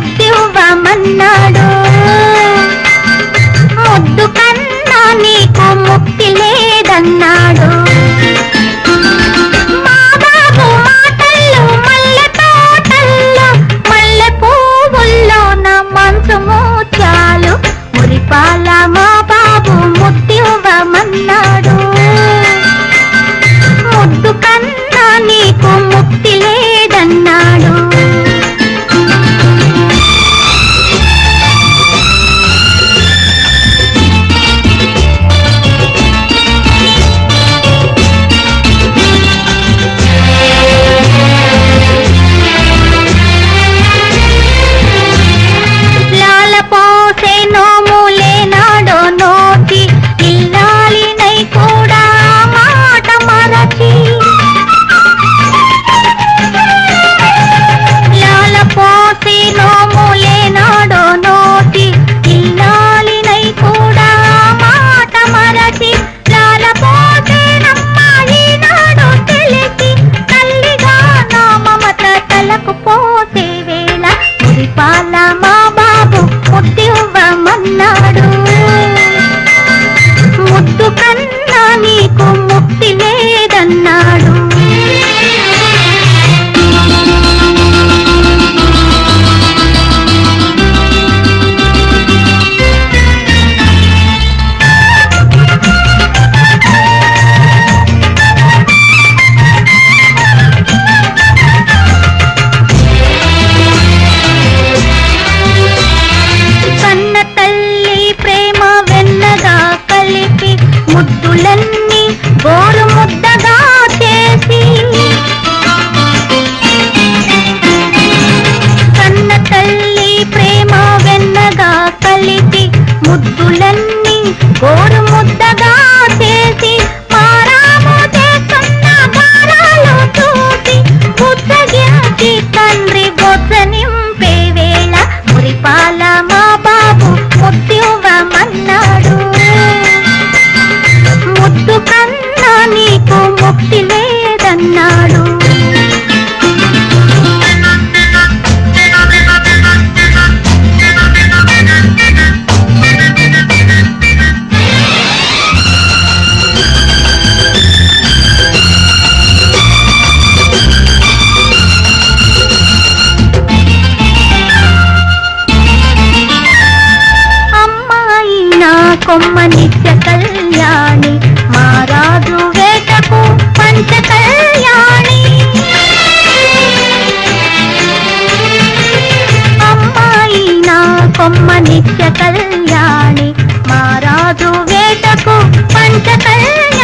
మురిపాల మా బాబు ముద్దివ్వమన్నాడు ముద్దు ముద్దులన్నీ కోరు ముద్దగా చేసి మారాము చేస్తున్న చూసి బుద్ధగించి తండ్రి బొత్స నింపే వేళ మురిపాల మా బాబు ముత్యువమన్నాడు. ముద్దు కన్నా నీకు ముక్తి అమ్మ నిత్య కళ్యాణి. మారాజు వేటకు పంచ కళ్యాణి. అమ్మాయి నా కొమ్మ నిత్య కళ్యాణి. మారాజు వేటకు పంచ కళ్యాణి.